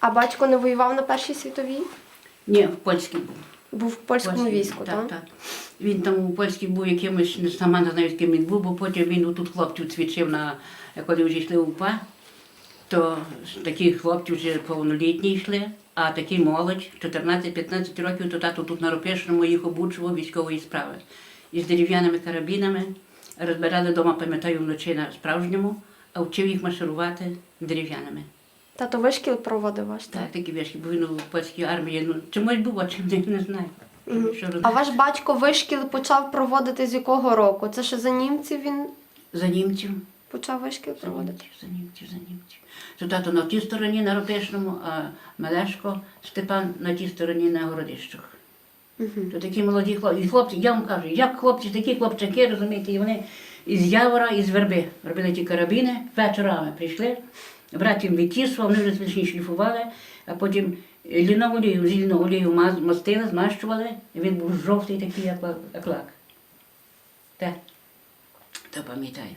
А батько не воював на Першій світовій? Ні, в польській був. Був в польському Польський, війську, так? так? Так. Він там у польській був якимось, не сама не знаю, з ким він був, бо потім він тут хлопців цвічив на, коли вже йшли в УПА, то такі хлопці вже повнолітні йшли, а такі молодь, 14-15 років, то тато тут на Ропешному їх обучував військової справи. Із дерев'яними карабінами розбирали вдома, пам'ятаю, вночі на справжньому, а вчив їх марширувати дерев'яними. Тато вишкіл проводив ваш, так? Так, такі вішки, бо він у польській армії, ну, чомусь був, а чим не, не знаю. Що А ваш батько вишкіл почав проводити з якого року? Це ще за німців він За німців. почав вишкіл За проводити? німців, за німців, за німців. То тато на тій стороні на Ропешному, а Мелешко Степан на тій стороні на Городищах. То такі молоді хлопці. І хлопці, я вам кажу, як хлопці, такі хлопчаки, розумієте, і вони із Явора, із Верби робили ті карабіни, вечорами прийшли, брат їм відтісував, вони вже смішні шліфували, а потім лінову олію, олію мастили, змащували, і він був жовтий такий, як лак. Так, то пам'ятаю.